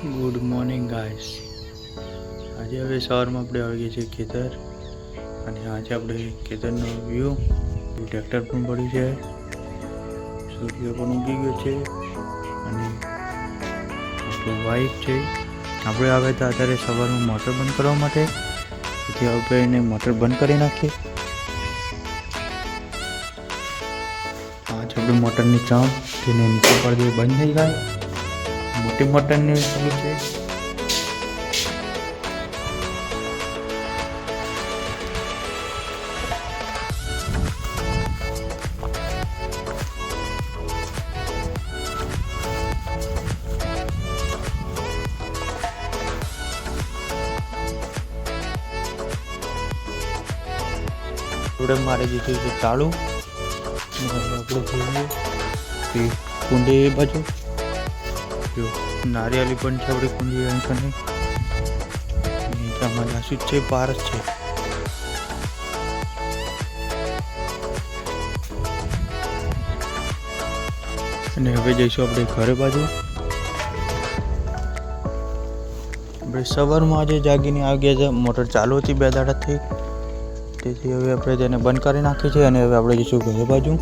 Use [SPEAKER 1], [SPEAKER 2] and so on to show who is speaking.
[SPEAKER 1] Good morning guys આજે હવે સવારમાં આપણે આવી ગયા છીએ ખેતર અને આજે આપણે ખેતરનો વ્યૂ ટ્રેક્ટર પણ પડ્યું છે. સૂર્ય પણ ઉગી ગયો છે. અને આપણું વાઇફ છે. આપણે આવે તો અત્યારે સવારમાં મોટર બંધ કરવા માટે. તેથી આપણે એને મોટર બંધ કરી નાખીએ. આજ આપણે મોટરની ચામ તેને નીચે પડતી બંધ થઈ જાય. મોટી મોટરની શું છે. આપણે મારે દીધું છે ચાલુ. આપણે જોઈએ કુંડી બાજુ. જો નારિયેળી પણ છે, આપણી કુંડી અંકની કને આમાં છે, પારસ છે. અને હવે જઈશું આપણે ઘરે બાજુ. આપણે સવારમાં આજે જાગીને આવી ગયા છે મોટર ચાલુ હતી બે દાડાથી. તેથી હવે આપણે તેને બંધ કરી નાખી છે અને હવે આપણે જઈશું ઘરે બાજુ.